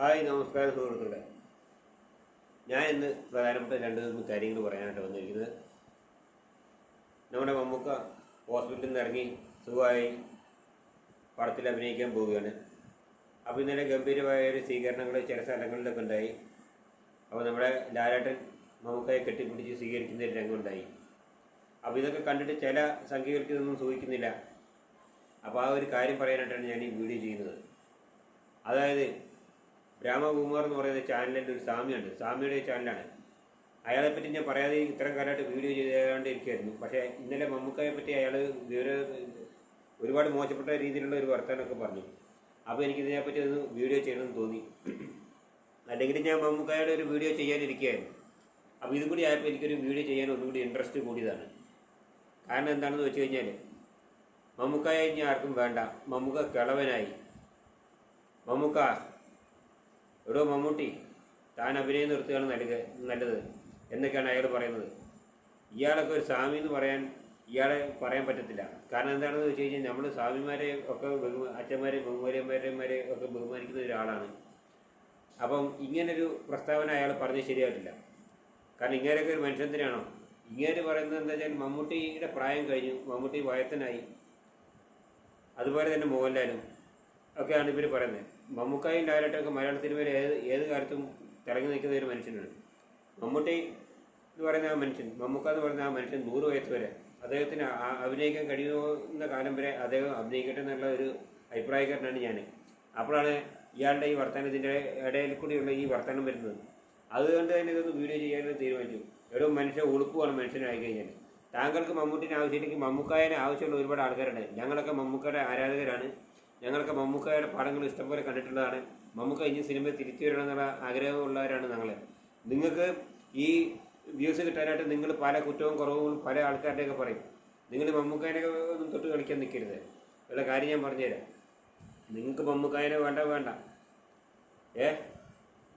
Hi നമസ്കാരം സുഹൃത്തുക്കളെ. ഞാൻ ഇന്ന് പ്രധാനപ്പെട്ട രണ്ട് മൂന്ന് കാര്യങ്ങൾ പറയാനായിട്ട് വന്നിരിക്കുന്നത്. നമ്മുടെ മമ്മൂക്ക ഹോസ്പിറ്റലിൽ നിന്ന് ഇറങ്ങി സുഖമായി പടത്തിൽ അഭിനയിക്കാൻ പോവുകയാണ്. അപ്പോൾ ഇന്നലെ ഗംഭീരമായ ഒരു സ്വീകരണങ്ങൾ ചില സ്ഥലങ്ങളിലൊക്കെ ഉണ്ടായി. അപ്പോൾ നമ്മുടെ ലാലേട്ടൻ മമ്മൂക്കയെ കെട്ടിപ്പിടിച്ച് സ്വീകരിക്കുന്ന ഒരു രംഗമുണ്ടായി. അപ്പോൾ ഇതൊക്കെ കണ്ടിട്ട് ചില സംഖ്യകൾക്ക് ഇതൊന്നും സൂചിക്കുന്നില്ല. അപ്പോൾ ആ ഒരു കാര്യം പറയാനായിട്ടാണ് ഞാൻ ഈ വീഡിയോ ചെയ്യുന്നത്. അതായത് രാമകുമാർ എന്ന് പറയുന്ന ചാനലിന്റെ ഒരു സ്വാമിയുണ്ട് സ്വാമിയുടെ ചാനലാണ്. അയാളെപ്പറ്റി ഞാൻ പറയാതെ ഇത്രയും കാലമായിട്ട് വീഡിയോ ചെയ്തുകൊണ്ടിരിക്കുകയായിരുന്നു പക്ഷേ ഇന്നലെ മമ്മൂക്കയെ പറ്റി അയാൾ വിവര ഒരുപാട് മോശപ്പെട്ട രീതിയിലുള്ള ഒരു വർത്തമാനമൊക്കെ പറഞ്ഞു. അപ്പോൾ എനിക്കിതിനെപ്പറ്റി ഒന്ന് വീഡിയോ ചെയ്യണമെന്ന് തോന്നി. അല്ലെങ്കിൽ ഞാൻ മമ്മൂക്കായുടെ ഒരു വീഡിയോ ചെയ്യാനിരിക്കുകയായിരുന്നു. അപ്പോൾ ഇതും കൂടി ആയപ്പോൾ എനിക്കൊരു വീഡിയോ ചെയ്യാൻ ഒന്നും കൂടി ഇൻട്രസ്റ്റ് കൂടിയതാണ്. കാരണം എന്താണെന്ന് വെച്ച് കഴിഞ്ഞാൽ മമ്മൂക്കായ ഇനി ആർക്കും വേണ്ട. മമ്മൂക്ക കിളവനായി. മമ്മൂക്ക എടോ മമ്മൂട്ടി താൻ അഭിനയം നിർത്തുകയാണ് നൽകുക നല്ലത് എന്നൊക്കെയാണ് അയാൾ പറയുന്നത്. ഇയാളൊക്കെ ഒരു സ്വാമി എന്ന് പറയാൻ ഇയാളെ പറയാൻ പറ്റത്തില്ല. കാരണം എന്താണെന്ന് വെച്ച് കഴിഞ്ഞാൽ നമ്മൾ സ്വാമിമാരെ ഒക്കെ ബഹുമ അച്ഛന്മാരെ ബഹുമാര്യന്മാരെമാരെ ഒക്കെ ബഹുമാനിക്കുന്ന ഒരാളാണ്. അപ്പം ഇങ്ങനൊരു പ്രസ്താവന അയാൾ പറഞ്ഞ് ശരിയായിട്ടില്ല. കാരണം ഇങ്ങനെയൊക്കെ ഒരു മനുഷ്യൻ തന്നെയാണോ? ഇങ്ങനെ പറയുന്നത് എന്താ വെച്ചാൽ മമ്മൂട്ടിയുടെ പ്രായം കഴിഞ്ഞു മമ്മൂട്ടി വയസ്സനായി. അതുപോലെ തന്നെ മോഹൻലാലും. ഒക്കെയാണ് ഇവർ പറയുന്നത്. മമ്മൂക്കായും ഡയറക്ടറൊക്കെ മലയാള സിനിമയിൽ ഏത് ഏത് കാലത്തും തിളങ്ങി നിൽക്കുന്ന ഒരു മനുഷ്യനാണ് മമ്മൂട്ടി എന്ന് പറയുന്ന ആ മനുഷ്യൻ മമ്മൂക്ക എന്ന് പറയുന്ന ആ മനുഷ്യൻ നൂറ് വയസ്സ് വരെ അദ്ദേഹത്തിന് അഭിനയിക്കാൻ കഴിയുന്ന കാലം വരെ അദ്ദേഹം അഭിനയിക്കട്ടെ എന്നുള്ള ഒരു അഭിപ്രായക്കാരനാണ് ഞാൻ അപ്പോഴാണ് ഇയാളുടെ ഈ വർത്തമാനത്തിന്റെ ഇടയിൽ കൂടിയുള്ള ഈ വർത്തമാനം വരുന്നത്. അതുകൊണ്ട് തന്നെ ഇതൊന്ന് വീഡിയോ ചെയ്യാനും തീരുമാനിച്ചു. എവിടെ മനുഷ്യൻ ഉളുപ്പുമാണ് മനുഷ്യനായി കഴിഞ്ഞാൽ താങ്കൾക്ക് മമ്മൂട്ടിന് ആവശ്യമില്ലെങ്കിൽ മമ്മൂക്കായനെ ആവശ്യമുള്ള ഒരുപാട് ആൾക്കാരുണ്ട്. ഞങ്ങളൊക്കെ മമ്മൂക്കയുടെ ആരാധകരാണ്. ഞങ്ങളൊക്കെ മമ്മൂക്കയുടെ പടങ്ങൾ ഇഷ്ടംപോലെ കണ്ടിട്ടുള്ളതാണ്. മമ്മൂക്ക ഇനി സിനിമ തിരിച്ചു വരണമെന്നുള്ള ആഗ്രഹമുള്ളവരാണ് ഞങ്ങൾ നിങ്ങൾക്ക് ഈ വ്യൂസ് കിട്ടാനായിട്ട് നിങ്ങൾ പല കുറ്റവും കുറവും പല ആൾക്കാരുടെയൊക്കെ പറയും. നിങ്ങൾ മമ്മൂക്കായനെ ഒന്നും തൊട്ട് കളിക്കാൻ നിൽക്കരുത്. ഉള്ള കാര്യം ഞാൻ പറഞ്ഞുതരാം. നിങ്ങൾക്ക് മമ്മൂക്കായനെ വേണ്ട വേണ്ട. ഏ?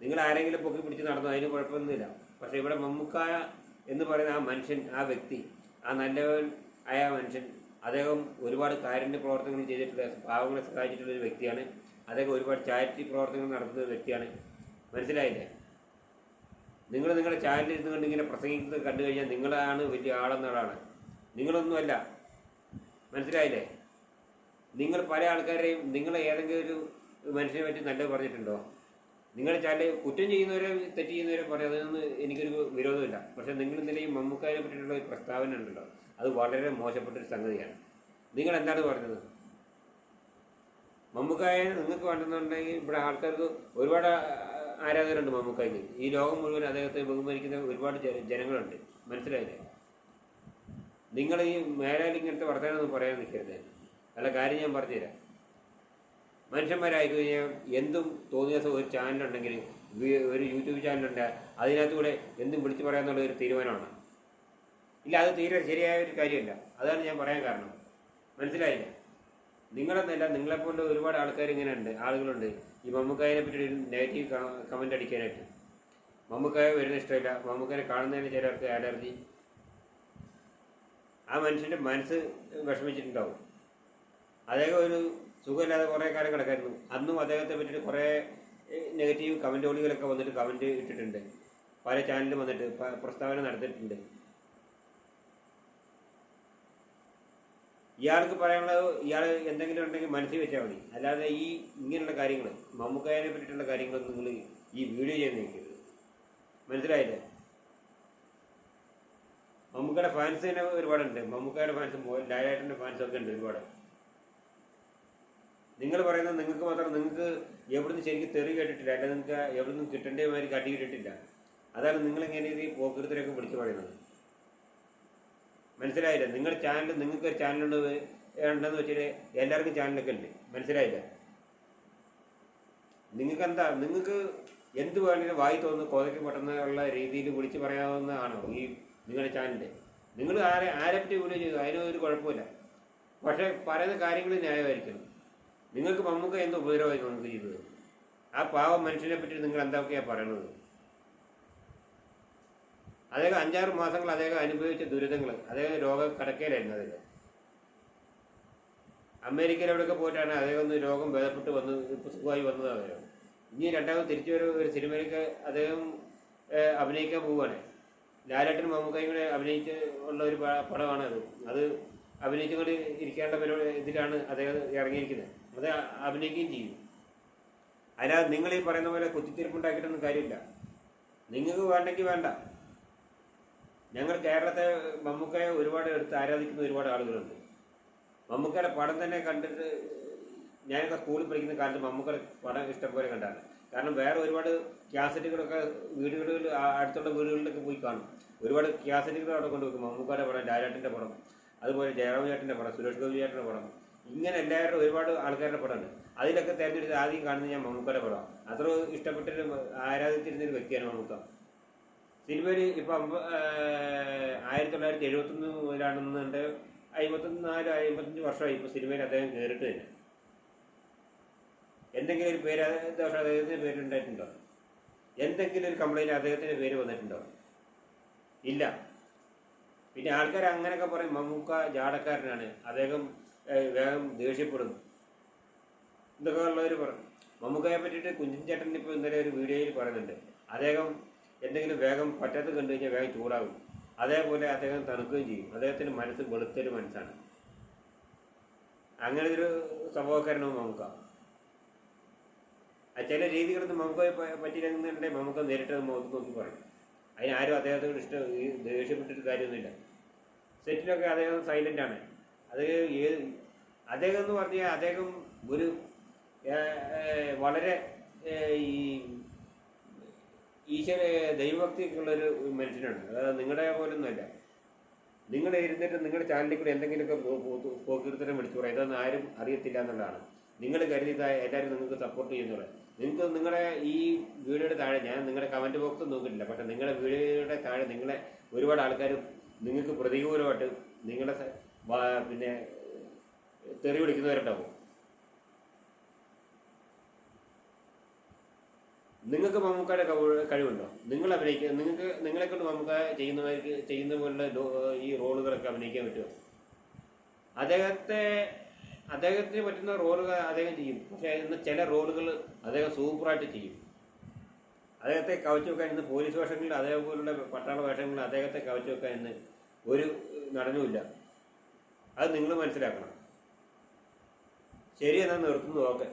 നിങ്ങൾ ആരെങ്കിലും പൊക്കി പിടിച്ച് നടന്നു? അതിന് കുഴപ്പമൊന്നുമില്ല. പക്ഷേ ഇവിടെ മമ്മൂക്കായ എന്ന് പറയുന്ന ആ മനുഷ്യൻ ആ വ്യക്തി ആ നല്ലവൻ ആയ മനുഷ്യൻ അദ്ദേഹം ഒരുപാട് കാരുണ്യ പ്രവർത്തനങ്ങൾ ചെയ്തിട്ടുള്ള പാവങ്ങളെ സഹായിച്ചിട്ടുള്ള ഒരു വ്യക്തിയാണ്. അദ്ദേഹം ഒരുപാട് ചാരിറ്റി പ്രവർത്തനങ്ങൾ നടത്തുന്ന ഒരു വ്യക്തിയാണ്. മനസ്സിലായില്ലേ? നിങ്ങൾ നിങ്ങളുടെ ചാനലിൽ ഇരുന്ന് കൊണ്ട് ഇങ്ങനെ പ്രസംഗിക്കുന്നത് കണ്ടു കഴിഞ്ഞാൽ നിങ്ങളാണ് വലിയ ആളെന്നൊരാളാണ് നിങ്ങളൊന്നുമല്ല. മനസ്സിലായില്ലേ? നിങ്ങൾ പല ആൾക്കാരെയും നിങ്ങൾ ഏതെങ്കിലും ഒരു മനുഷ്യനെ പറ്റി നല്ലത് പറഞ്ഞിട്ടുണ്ടോ? നിങ്ങളുടെ ചാനൽ കുറ്റം ചെയ്യുന്നവരെ തെറ്റ് ചെയ്യുന്നവരെ പറയുന്നതെന്ന് എനിക്കൊരു വിരോധമില്ല. പക്ഷേ നിങ്ങൾ ഇന്നലെ ഈ മമ്മൂക്കാരെ പറ്റിയിട്ടുള്ള ഒരു പ്രസ്താവന ഉണ്ടല്ലോ. അത് വളരെ മോശപ്പെട്ടൊരു സംഗതിയാണ്. നിങ്ങൾ എന്താണ് പറഞ്ഞത്? മമ്മൂക്കായ നിങ്ങൾക്ക് വേണ്ടെന്നുണ്ടെങ്കിൽ ഇവിടെ ആൾക്കാർക്ക് ഒരുപാട് ആരാധകരുണ്ട് മമ്മൂക്കായ്ക്ക്. ഈ ലോകം മുഴുവൻ അദ്ദേഹത്തെ ബഹുമാനിക്കുന്ന ഒരുപാട് ജനങ്ങളുണ്ട്. മനസ്സിലായില്ലേ? നിങ്ങൾ ഈ മേലാൽ ഇങ്ങനത്തെ വർത്തമാനമൊന്നും പറയാൻ നിൽക്കരുത്. അല്ല കാര്യം ഞാൻ പറഞ്ഞുതരാം. മനുഷ്യന്മാരായി കഴിഞ്ഞാൽ എന്തും തോന്നിയ ഒരു ചാനലുണ്ടെങ്കിൽ ഒരു യൂട്യൂബ് ചാനലുണ്ട് അതിനകത്തൂടെ എന്തും വിളിച്ചു പറയാന്നുള്ള ഒരു തീരുമാനമാണ്. ഇല്ല അത് തീരെ ശരിയായ ഒരു കാര്യമല്ല. അതാണ് ഞാൻ പറയാൻ കാരണം. മനസ്സിലായില്ല? നിങ്ങളെന്നല്ല നിങ്ങളെപ്പോലെ ഒരുപാട് ആൾക്കാർ ഇങ്ങനെ ഉണ്ട് ആളുകളുണ്ട്. ഈ മമ്മൂക്കായനെ പറ്റി ഒരു നെഗറ്റീവ് കമന്റ് അടിക്കാനായിട്ട്. മമ്മൂക്കായ വരുന്ന ഇഷ്ടമില്ല. മമ്മൂക്കാനെ കാണുന്നതിന് ചിലർക്ക് അലർജി. ആ മനുഷ്യന്റെ മനസ്സ് വിഷമിച്ചിട്ടുണ്ടാവും. അദ്ദേഹം ഒരു സുഖമില്ലാതെ കുറേ കാലം കിടക്കായിരുന്നു. അന്നും അദ്ദേഹത്തെ പറ്റിയിട്ട് കുറേ നെഗറ്റീവ് കമന്റോളികളൊക്കെ വന്നിട്ട് കമന്റ് ഇട്ടിട്ടുണ്ട്. പല ചാനലിലും വന്നിട്ട് പ്രസ്താവന നടത്തിയിട്ടുണ്ട്. ഇയാൾക്ക് പറയാനുള്ളത് ഇയാൾ എന്തെങ്കിലും ഉണ്ടെങ്കിൽ മനസ്സിൽ വെച്ചാൽ മതി. അല്ലാതെ ഈ ഇങ്ങനെയുള്ള കാര്യങ്ങൾ മമ്മൂക്കായനെ പറ്റിയിട്ടുള്ള കാര്യങ്ങളൊന്നും നിങ്ങൾ ഈ വീഡിയോ ചെയ്യാൻ നിൽക്കരുത്. മനസ്സിലായില്ലേ? മമ്മൂക്കയുടെ ഫാൻസ് തന്നെ ഒരുപാടുണ്ട്. മമ്മൂക്കയുടെ ഫാൻസും ലാലേട്ടന്റെ ഫാൻസ് ഒക്കെ ഉണ്ട് ഒരുപാട്. നിങ്ങൾ പറയുന്നത് നിങ്ങൾക്ക് മാത്രം നിങ്ങൾക്ക് എവിടുന്ന് ശരിക്കും തെറി കേട്ടിട്ടില്ല അല്ലെങ്കിൽ നിങ്ങൾക്ക് എവിടുന്ന് കിട്ടേണ്ട മാതിരി കട്ടി കിട്ടിട്ടില്ല. അതാണ് നിങ്ങൾ ഇങ്ങനെ ഈ പോക്കൃത്തിലൊക്കെ വിളിച്ചു പറയുന്നത്? മനസ്സിലായില്ല? നിങ്ങളുടെ ചാനൽ നിങ്ങൾക്ക് ഒരു ചാനലുണ്ട് ഉണ്ടെന്ന് വെച്ചാൽ എല്ലാവർക്കും ചാനലൊക്കെ ഉണ്ട്. മനസ്സിലായില്ല? നിങ്ങൾക്ക് എന്താ നിങ്ങൾക്ക് എന്ത് വേണമെങ്കിലും വായി തോന്നുന്നു കോതയ്ക്ക് പെട്ടെന്നുള്ള രീതിയിൽ വിളിച്ച് പറയാവുന്നതാണോ ഈ നിങ്ങളുടെ ചാനലിന്റെ നിങ്ങൾ ആരെ ആരെ പറ്റി ചെയ്തു? അതിനൊരു കുഴപ്പമില്ല. പക്ഷേ പറയുന്ന കാര്യങ്ങൾ ന്യായമായിരിക്കണം. നിങ്ങൾക്ക് മമ്മൂക്ക എന്ത് ഉപദ്രവമായിരുന്നു നിങ്ങൾക്ക് ചെയ്തത്. ആ പാവം മനുഷ്യനെ പറ്റി നിങ്ങൾ എന്തൊക്കെയാണ് പറയണത്? അദ്ദേഹം അഞ്ചാറ് മാസങ്ങൾ അദ്ദേഹം അനുഭവിച്ച ദുരിതങ്ങൾ അദ്ദേഹം രോഗ കടക്കയിലായിരുന്നു അദ്ദേഹം അമേരിക്കയിൽ എവിടെയൊക്കെ പോയിട്ടാണ് അദ്ദേഹം രോഗം ഭേദപ്പെട്ട് വന്ന് സുഖമായി വന്നത് അദ്ദേഹം. ഇനി രണ്ടാമത് തിരിച്ചു ഒരു ഒരു സിനിമയിലേക്ക് അദ്ദേഹം അഭിനയിക്കാൻ പോവുകയാണ്. ലാലേട്ടൻ മമ്മൂക്കയും കൂടെ അഭിനയിച്ച് ഉള്ള ഒരു പടമാണ് അത് അത് അഭിനയിച്ചുകൊണ്ട് ഇരിക്കേണ്ട പരിപാടി ഇതിലാണ് അദ്ദേഹം ഇറങ്ങിയിരിക്കുന്നത്. അത് അഭിനയിക്കുകയും ചെയ്യും. അതിനാ നിങ്ങൾ ഈ പറയുന്ന പോലെ കുത്തിത്തിരിപ്പുണ്ടാക്കിയിട്ടൊന്നും കാര്യമില്ല. നിങ്ങൾക്ക് വേണ്ടെങ്കിൽ വേണ്ട. ഞങ്ങൾ കേരളത്തെ മമ്മൂക്കയെ ഒരുപാട് എടുത്ത് ആരാധിക്കുന്ന ഒരുപാട് ആളുകളുണ്ട്. മമ്മൂക്കയുടെ പടം തന്നെ കണ്ടിട്ട് ഞാനൊക്കെ സ്കൂളിൽ പഠിക്കുന്ന കാലത്ത് മമ്മൂക്കയുടെ പടം ഇഷ്ടംപോലെ കണ്ടാണ്. കാരണം വേറെ ഒരുപാട് ക്യാസറ്റുകളൊക്കെ വീടുകളിൽ അടുത്തുള്ള വീടുകളിലൊക്കെ പോയി കാണും. ഒരുപാട് ക്യാസറ്റുകൾ അവിടെ കൊണ്ടുവെക്കും മമ്മൂക്കയുടെ പടം ലാലാട്ടിന്റെ പടം അതുപോലെ ജയറാം ചേട്ടന്റെ പടം സുരേഷ് ഗോപി ചേട്ടന്റെ പടം ഇങ്ങനെ എല്ലാവരുടെ ഒരുപാട് ആൾക്കാരുടെ പടമുണ്ട്. അതിലൊക്കെ തിരഞ്ഞെടുത്ത് ആദ്യം കാണുന്നത് ഞാൻ മമ്മൂക്കയുടെ പടമാണ് അത്ര ഇഷ്ടപ്പെട്ടൊരു ആരാധിച്ചിരുന്ന ഒരു വ്യക്തിയാണ് മമ്മൂക്ക. സിനിമയിൽ ഇപ്പം ആയിരത്തി തൊള്ളായിരത്തി എഴുപത്തൊന്ന് മുതലാണെന്നുണ്ട്. അമ്പത്തൊന്ന് നാല് അമ്പത്തഞ്ച് വർഷമായി ഇപ്പോൾ സിനിമയിൽ അദ്ദേഹം കയറിയിട്ട് തന്നെ. എന്തെങ്കിലും ഒരു പേര് ദോഷം അദ്ദേഹത്തിന്റെ പേരുണ്ടായിട്ടുണ്ടോ എന്തെങ്കിലും ഒരു കംപ്ലൈന്റ് അദ്ദേഹത്തിന്റെ പേര് വന്നിട്ടുണ്ടോ? ഇല്ല. പിന്നെ ആൾക്കാർ അങ്ങനെയൊക്കെ പറയും മമ്മൂക്ക ജാടക്കാരനാണ്. അദ്ദേഹം വേഗം ദേഷ്യപ്പെടുന്നു. ഇതൊക്കെ ഉള്ളവർ പറഞ്ഞു മമ്മൂക്കയെ പറ്റിയിട്ട് കുഞ്ചൻ ചേട്ടൻ ഇപ്പോൾ ഇന്നലെ ഒരു വീഡിയോയിൽ പറയുന്നുണ്ട്. അദ്ദേഹം എന്തെങ്കിലും വേഗം പറ്റാത്ത കണ്ടു കഴിഞ്ഞാൽ വേഗം ചൂടാകും. അതേപോലെ അദ്ദേഹം തണുക്കുകയും ചെയ്യും. അദ്ദേഹത്തിന്റെ മനസ്സ് വെളുത്തൊരു മനസ്സാണ്. അങ്ങനെ ഒരു സ്വഭാവക്കാരനാണ് മമ്മൂക്ക. ചില രീതികളൊന്നും മമ്മൂക്കയെ പ- പറ്റിയില്ലെന്നുണ്ടെങ്കിൽ മമ്മൂക്ക നേരിട്ട് മുഖത്ത് നോക്കി പറയും. അതിനാരും അദ്ദേഹത്തോട് ഇഷ്ടം ദേഷ്യപ്പെട്ടിട്ട് കാര്യമൊന്നുമില്ല. സെറ്റിലൊക്കെ അദ്ദേഹം സൈലന്റ് ആണ്. അത് ഏത് അദ്ദേഹം എന്ന് പറഞ്ഞാൽ അദ്ദേഹം ഒരു വളരെ ഈ ഈശ്വര ദൈവഭക്തിയൊക്കെയുള്ളൊരു മനുഷ്യനാണ്. അതായത് നിങ്ങളുടെ പോലൊന്നുമല്ല. നിങ്ങൾ ഇരുന്നിട്ട് നിങ്ങളുടെ ചാനലിൽ കൂടെ എന്തെങ്കിലുമൊക്കെ പോക്കീർത്തനം വിളിച്ചു പറയാം. ഇതൊന്നും ആരും അറിയത്തില്ല എന്നുള്ളതാണ്. നിങ്ങൾ കരുതി എല്ലാവരും നിങ്ങൾക്ക് സപ്പോർട്ട് ചെയ്യുന്നുള്ളത് നിങ്ങൾക്ക് നിങ്ങളുടെ ഈ വീഡിയോയുടെ താഴെ ഞാൻ നിങ്ങളുടെ കമന്റ് ബോക്സ് നോക്കിയിട്ടില്ല. പക്ഷേ നിങ്ങളുടെ വീഡിയോയുടെ താഴെ നിങ്ങളെ ഒരുപാട് ആൾക്കാർ നിങ്ങൾക്ക് പ്രതികൂലമായിട്ട് നിങ്ങളെ സ- വാ- പിന്നെ തെറി വിളിക്കുന്നവരുണ്ടാവും. നിങ്ങൾക്ക് മമ്മൂക്കയുടെ കഴിവ്- കഴിവുണ്ടോ? നിങ്ങൾ അഭിനയിക്കുക നിങ്ങൾക്ക് നിങ്ങളെ കൊണ്ട് മമ്മൂക്ക ചെയ്യുന്നവർക്ക് ചെയ്യുന്ന പോലുള്ള ഈ റോളുകളൊക്കെ അഭിനയിക്കാൻ പറ്റുമോ? അദ്ദേഹത്തെ അദ്ദേഹത്തിന് പറ്റുന്ന റോളുകൾ അദ്ദേഹം ചെയ്യും. പക്ഷേ ഇന്ന് ചില റോളുകൾ അദ്ദേഹം സൂപ്പറായിട്ട് ചെയ്യും. അദ്ദേഹത്തെ കവച്ചു വെക്കാൻ ഇന്ന് പോലീസ് വേഷങ്ങളിൽ അതേപോലുള്ള പട്ടാള വേഷങ്ങളിൽ അദ്ദേഹത്തെ കവച്ചു വെക്കാൻ ഇന്ന് ഒരു നടനുമില്ല. അത് നിങ്ങൾ മനസ്സിലാക്കണം. ശരി നിർത്തുന്നു ഓക്കെ